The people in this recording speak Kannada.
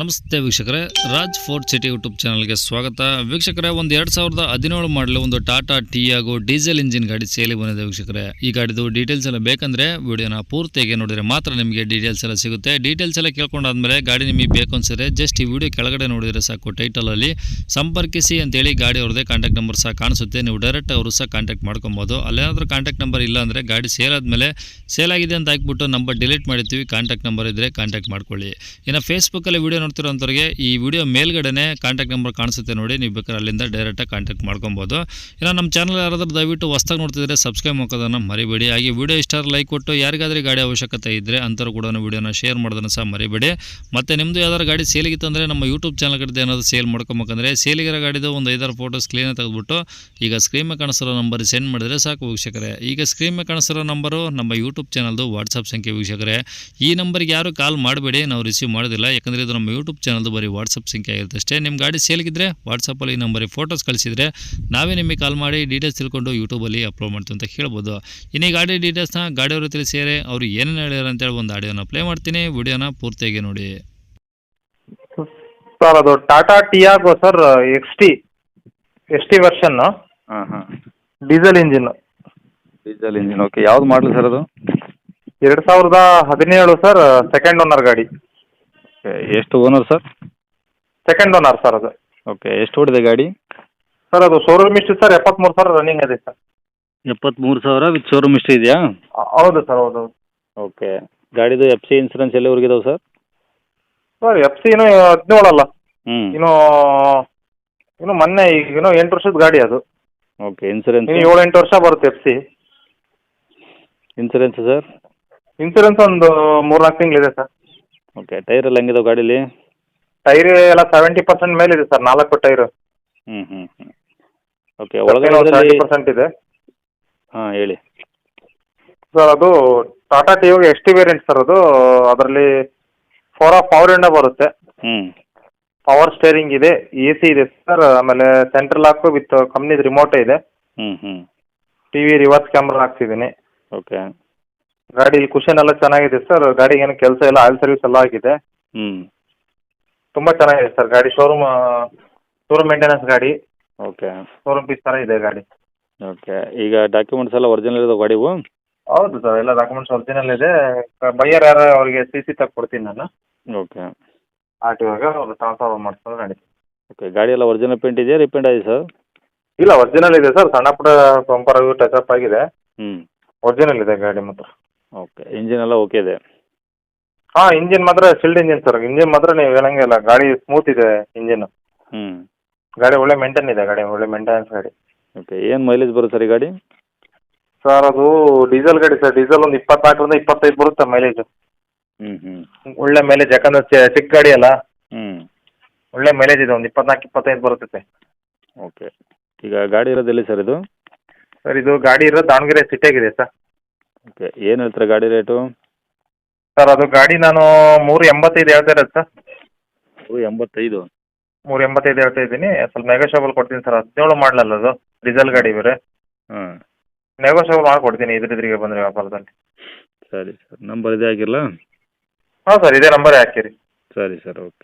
ನಮಸ್ತೆ ವೀಕ್ಷಕರೇ, ರಾಜ್ ಫೋರ್ಟ್ ಸಿಟಿ ಯೂಟ್ಯೂಬ್ ಚಾನಲ್ಗೆ ಸ್ವಾಗತ. ವೀಕ್ಷಕರೇ, ಒಂದು ಎರಡು ಸಾವಿರದ ಹದಿನೇಳು ಮಾಡಲು ಒಂದು ಟಾಟಾ ಟಿಯಾಗೋ ಡೀಸೆಲ್ ಇಂಜಿನ್ ಗಾಡಿ ಸೇಲಿ ಬಂದಿದೆ ವೀಕ್ಷಕರೇ. ಈ ಗಾಡಿದು ಡೀಟೇಲ್ಸ್ ಎಲ್ಲ ಬೇಕಂದರೆ ವಿಡಿಯೋನ ಪೂರ್ತಿಯಾಗಿ ನೋಡಿದ್ರೆ ಮಾತ್ರ ನಿಮಗೆ ಡೀಟೇಲ್ಸ್ ಎಲ್ಲ ಸಿಗುತ್ತೆ. ಡೀಟೇಲ್ಸ್ ಎಲ್ಲ ಕೇಳ್ಕೊಂಡಾದ್ಮೇಲೆ ಗಾಡಿ ನಿಮಗೆ ಬೇಕು ಅನ್ಸಿದ್ರೆ ಜಸ್ಟ್ ಈ ವಿಡಿಯೋ ಕೆಳಗಡೆ ನೋಡಿದರೆ ಸಾಕು ಟೈಟಲಲ್ಲಿ ಸಂಪರ್ಕಿಸಿ ಅಂತೇಳಿ ಗಾಡಿ ಅವ್ರದೇ ಕಾಂಟ್ಯಾಕ್ಟ್ ನಂಬರ್ ಸಹ ಕಾಣಿಸುತ್ತೆ. ನೀವು ಡೈರೆಕ್ಟ್ ಅವರು ಸಹ ಕಾಂಟ್ಯಾಕ್ಟ್ ಮಾಡ್ಕೊಬೋದು. ಅಲ್ಲೇನಾದರೂ ಕಾಂಟ್ಯಾಕ್ಟ್ ನಂಬರ್ ಇಲ್ಲ ಅಂದರೆ ಗಾಡಿ ಸೇಲ್ ಆದಮೇಲೆ ಸೇಲ್ ಆಗಿದೆ ಅಂತ ಹಾಕ್ಬಿಟ್ಟು ನಂಬರ್ ಡಿಲೀಟ್ ಮಾಡಿರ್ತೀವಿ. ಕಾಂಟ್ಯಾಕ್ಟ್ ನಂಬರ್ ಇದ್ದರೆ ಕಾಂಟ್ಯಾಕ್ಟ್ ಮಾಡ್ಕೊಳ್ಳಿ. ಇನ್ನು ಫೇಸ್ಬುಕ್ಕಲ್ಲಿ ವಿಡಿಯೋ ನೋಡ್ತಿರೋಂಥವ್ರಿಗೆ ಈ ವಿಡಿಯೋ ಮೇಲ್ಗಡೆನೆ ಕಾಂಟ್ಯಾಕ್ಟ್ ನಂಬರ್ ಕಾಣಿಸುತ್ತೆ ನೋಡಿ, ನೀವು ಬೇಕಾದ್ರೆ ಅಲ್ಲಿಂದ ಡೈರೆಕ್ಟಾಗಿ ಕಾಂಟ್ಯಾಕ್ಟ್ ಮಾಡ್ಕೊಬೋದು. ಇಲ್ಲ ನಮ್ಮ ಚಾನಲ್ ಯಾರಾದರೂ ದಯವಿಟ್ಟು ಹೊಸ್ದಾಗಿ ನೋಡ್ತಿದ್ರೆ ಸಬ್ಸ್ಕ್ರೈಬ್ ಮಾಡೋದನ್ನು ಮರಿಬೇಡಿ. ಹಾಗೆ ವಿಡಿಯೋ ಇಷ್ಟ ಲೈಕ್ ಕೊಟ್ಟು ಯಾರಿಗಾದ್ರೂ ಗಾಡಿ ಅವಶ್ಯಕತೆ ಇದ್ದರೆ ಅಂಥವ್ರು ಕೂಡ ವಿಡಿಯೋನ ಶೇರ್ ಮಾಡೋದನ್ನು ಸಹ ಮರಿಬೇಡಿ. ಮತ್ತು ನಿಮ್ಮದು ಯಾವ್ದಾರು ಗಾಡಿ ಸೇಲಿಗಿತ್ತು ಅಂದರೆ ನಮ್ಮ ಯೂಟ್ಯೂಬ್ ಚಾನಲ್ ಕಡೆ ಏನಾದರೂ ಸೇಲ್ ಮಾಡ್ಕೊಬೇಕಂದ್ರೆ ಸೇಲಿಗಿರೋ ಗಾಡಿದು ಒಂದು ಐದಾರು ಫೋಟೋಸ್ ಕ್ಲೀನಾಗಿ ತೆಗೆದುಬಿಟ್ಟು ಈಗ ಸ್ಕ್ರೀನ್ ಮೇಲೆ ಕಾಣಿಸಿರೋ ನಂಬರ್ ಸೆಂಡ್ ಮಾಡಿದ್ರೆ ಸಾಕು ವೀಕ್ಷಕರೇ. ಈಗ ಸ್ಕ್ರೀನ್ ಮೇಲೆ ಕಾಣಿಸಿರೋ ನಂಬರು ನಮ್ಮ ಯೂಟ್ಯೂಬ್ ಚಾನಲ್ದು ವಾಟ್ಸಪ್ ಸಂಖ್ಯೆ ವೀಕ್ಷಕರೇ. ಈ ನಂಬರ್ಗೆ ಯಾರು ಕಾಲ್ ಮಾಡಬೇಡಿ, ನಾವು ರಿಸೀವ್ ಮಾಡೋದಿಲ್ಲ. ಯಾಕಂದರೆ ಇದು ನಮ್ಮ ಯೂಟ್ಯೂಬ್ ಚಾನಲ್ದು ಬರೀ ವಾಟ್ಸಪ್ ಸಂಖ್ಯೆ ಆಗಿರುತ್ತೆ ಅಷ್ಟೇ. ನಿಮ್ಮ ಗಾಡಿ ಸೇಲ್ಗಿದ್ರೆ ವಾಟ್ಸಪ್ಪಲ್ಲಿ ಈ ನಂಬರಿಗೆ ಫೋಟೋಸ್ ಕಳಿಸಿದರೆ ನಾವೇ ನಿಮಗೆ ಕಾಲ್ ಮಾಡಿ ಡೀಟೇಲ್ಸ್ ತಿಳ್ಕೊಂಡು ಯೂಟ್ಯೂಬಲ್ಲಿ ಅಪ್ಲೋಡ್ ಮಾಡ್ತೀವಿ ಅಂತ ಹೇಳ್ಬೋದು. ಇನ್ನೀ ಈ ಗಾಡಿ ಡೀಟೇಲ್ಸ್ನ ಗಾಡಿಯವರು ತಿಳಿಸಿದರೆ ಅವರು ಏನೇನು ಹೇಳ್ಯಾರ ಅಂತೇಳಿ ಒಂದು ಆಡಿಯೋನ ಪ್ಲೇ ಮಾಡ್ತೀನಿ. ವಿಡಿಯೋನ ಪೂರ್ತಿಯಾಗಿ ನೋಡಿ. ಸರ್ ಅದು Tata Tiago sir X T S T version ಹಾಂ ಹಾಂ. Diesel engine diesel engine okay ಯಾವ್ದು ಮಾಡಲಿ ಸರ್ ಅದು? ಎರಡು ಸಾವಿರದ ಹದಿನೇಳು ಸರ್ ಸೆಕೆಂಡ್ ಓನರ್ ಗಾಡಿ. ಓಕೆ ಎಷ್ಟು owner sir? Second owner sir ಅದು. ಓಕೆ ಎಷ್ಟು ಓಡಿದೆ ಗಾಡಿ? ಸರ್ ಅದು ಶೋರೂಮ್ ಇಷ್ಟು ಸರ್ ಎಪ್ಪತ್ಮೂರು ಸಾವಿರ ರನ್ನಿಂಗ್ ಇದೆ ಸರ್. ಎಪ್ಪತ್ತ್ಮೂರು ಸಾವಿರ ವಿತ್ ಶೋರೂಮ್ ಇಷ್ಟು ಇದೆಯಾ? ಹೌದು ಸರ್ ಹೌದು ಹೌದು. ಓಕೆ ಗಾಡಿದು ಎಫ್ ಸಿ ಇನ್ಸೂರೆನ್ಸ್ ಎಲ್ಲಿವರೆಗೆ ಇದಾವೆ ಸರ್? ಸರ್ ಎಫ್ ಸಿ ಇನ್ನೂ ಹದಿನೇಳಲ್ಲ. ಹ್ಞೂ ಇನ್ನು ಇನ್ನು ಮೊನ್ನೆ ಈಗ ಇನ್ನೂ ಎಂಟು ವರ್ಷದ ಗಾಡಿ ಅದು. ಓಕೆ ಇನ್ಸೂರೆನ್ಸ್ ಇನ್ನು ಏಳು ಎಂಟು ವರ್ಷ ಬರುತ್ತೆ F C insurance sir? Insurance ಒಂದು ಮೂರ್ನಾಲ್ಕು ತಿಂಗಳಿದೆ ಸರ್. ಓಕೆ ಟೈರ್ ಎಲ್ಲ ಹೆಂಗಿದಾವೆ ಗಾಡೀಲಿ? ಟೈರ್ ಎಲ್ಲ ಸೆವೆಂಟಿ ಪರ್ಸೆಂಟ್ ಮೇಲೆ ಇದೆ ಸರ್ ನಾಲ್ಕು ಟೈರ್ ಹ್ಞೂ ಹ್ಞೂ ಹ್ಞೂ ಓಕೆ ಒಳಗಡೆ ಪರ್ಸೆಂಟ್ ಇದೆ. ಹಾಂ ಹೇಳಿ. ಸರ್ ಅದು Tata T S T variant sir ಅದು ಅದರಲ್ಲಿ ಫೋರ್ ಆಫ್ ಪವರ್ ಇಂಡ ಬರುತ್ತೆ. ಹ್ಞೂ ಪವರ್ ಸ್ಟೇರಿಂಗ್ ಇದೆ ಎ ಸಿ ಇದೆ ಸರ್ ಆಮೇಲೆ ಸೆಂಟ್ರಲ್ ಲಾಕ್ ವಿತ್ ಕಂಪ್ನಿದು ರಿಮೋಟ್ ಇದೆ. ಹ್ಞೂ ಹ್ಞೂ ಟಿ ವಿ ರಿವರ್ಸ್ ಕ್ಯಾಮ್ರಾ ಹಾಕ್ಸಿದ್ದೀನಿ. ಓಕೆ ಗಾಡಿ ಕುಷನ್ ಎಲ್ಲ ಚೆನ್ನಾಗಿದೆ ಸರ್ ಗಾಡಿಗೆ ಏನು ಕೆಲಸ ಇಲ್ಲ ಆಯಿಲ್ ಸರ್ವಿಸ್ ಎಲ್ಲ ಆಗಿದೆ. ಹ್ಞೂ ತುಂಬ ಚೆನ್ನಾಗಿದೆ ಸರ್ ಗಾಡಿ ಶೋರೂಮ್ ಶೋರೂಮ್ ಮೇಂಟೆನೆನ್ಸ್ ಗಾಡಿ. ಓಕೆ ಶೋರೂಮ್ ಪೀಸ್ ಥರ ಇದೆ ಗಾಡಿ. ಓಕೆ ಈಗ ಡಾಕ್ಯುಮೆಂಟ್ಸ್ ಎಲ್ಲ ಒರಿಜಿನಲ್ ಇದಾವೆ ಗಾಡಿವು? ಹೌದು ಸರ್ ಎಲ್ಲ ಡಾಕ್ಯುಮೆಂಟ್ಸ್ ಒರಿಜಿನಲ್ ಇದೆ. ಬೈಯರ್ ಯಾರು ಅವರಿಗೆ ಸಿ ಸಿ ಕೊಡ್ತೀನಿ ನಾನು. ಓಕೆ ಆರ್ ಟಿ ಒಗೆ ಅವ್ರು ಟ್ರಾನ್ಸ್ಫರ್ ಮಾಡ್ಕೊಂಡು ನಡೀತೀನಿ. ಓಕೆ ಗಾಡಿ ಎಲ್ಲ ಒರಿಜಿನಲ್ ಪೇಂಟ್ ಇದೆಯಾ ರಿಪೇಂಟ್ ಆಗಿದೆ ಸರ್ ಇಲ್ಲ ಒರಿಜಿನಲ್ ಇದೆ ಸರ್ ಸಣ್ಣ ಪುಟ್ಟ ಬಂಪರ್ ಟಚ್ ಅಪ್ ಆಗಿದೆ. ಹ್ಞೂ ಒರಿಜಿನಲ್ ಇದೆ ಗಾಡಿ ಮಾತ್ರ. ಓಕೆ ಇಂಜಿನ್ ಎಲ್ಲ ಓಕೆ ಇದೆ? ಹಾ ಇಂಜಿನ್ ಮಾತ್ರ ಸಿಲ್ಡ್ ಇಂಜಿನ್ ಸರ್ ಇಂಜಿನ್ ಮಾತ್ರ ನೀವು ಹೇಳಂಗೆ ಇಲ್ಲ. ಗಾಡಿ ಸ್ಮೂತ್ ಇದೆ ಇಂಜಿನ್ ಹ್ಞೂ ಗಾಡಿ ಒಳ್ಳೆ ಮೇಂಟೈನ್ ಇದೆ ಗಾಡಿ ಒಳ್ಳೆ ಮೇಂಟೆನೆನ್ಸ್ ಗಾಡಿ. ಓಕೆ ಏನು ಮೈಲೇಜ್ ಬರುತ್ತೆ ಸರ್ ಈ ಗಾಡಿ? ಸರ್ ಅದು ಡೀಸೆಲ್ ಗಾಡಿ ಸರ್ ಡೀಸೆಲ್ ಒಂದು ಇಪ್ಪತ್ನಾಲ್ಕರಿಂದ ಇಪ್ಪತ್ತೈದು ಬರುತ್ತೆ ಮೈಲೇಜ್ ಹ್ಞೂ ಹ್ಞೂ ಒಳ್ಳೆ ಮೈಲೇಜ್ ಯಾಕಂದ್ರೆ ಚೆ- ಚಿಕ್ಕ ಗಾಡಿ ಅಲ್ಲ. ಹ್ಞೂ ಒಳ್ಳೆ ಮೈಲೇಜ್ ಇದೆ ಒಂದು ಇಪ್ಪತ್ನಾಲ್ಕು ಇಪ್ಪತ್ತೈದು ಬರುತ್ತೆ ಓಕೆ ಈಗ ಗಾಡಿ ಇರೋದು ಎಲ್ಲಿ ಸರ್ ಇದು? ಸರ್ ಇದು ಗಾಡಿ ಇರೋದು ದಾವಣಗೆರೆ ಸಿಟಿಯಾಗಿದೆ ಸರ್ ಓಕೆ ಏನು ಹೇಳ್ತಾರೆ ಗಾಡಿ ರೇಟು ಸರ್ ಅದು ಗಾಡಿ ನಾನು ಮೂರು ಎಂಬತ್ತೈದು ಹೇಳ್ತಾ ಇರೋದು ಸರ್. ಎಂಬತ್ತೈದು? ಮೂರು ಎಂಬತ್ತೈದು ಹೇಳ್ತಾ ಇದ್ದೀನಿ. ಸ್ವಲ್ಪ ನೆಗೋಷಿಯಬಲ್ ಕೊಡ್ತೀನಿ ಸರ್. ಹದಿನೇಳು ಮಾಡಲಲ್ಲ ಅದು? ಡೀಸೆಲ್ ಗಾಡಿ ಬೇರೆ. ಹಾಂ. ನೆಗೋಷಿಯಬಲ್ ಮಾಡಿಕೊಡ್ತೀನಿ ಇದ್ರಿದ್ರಿಗೆ ಬಂದರೆ ವ್ಯಾಪಾರದಲ್ಲಿ. ಸರಿ ಸರ್. ನಂಬರ್ ಇದೇ ಆಗಿರಲ್ಲ ಹಾಂ ಸರ್ ಇದೇ ನಂಬರೇ ಹಾಕಿರಿ. ಸರಿ ಸರ್ ಓಕೆ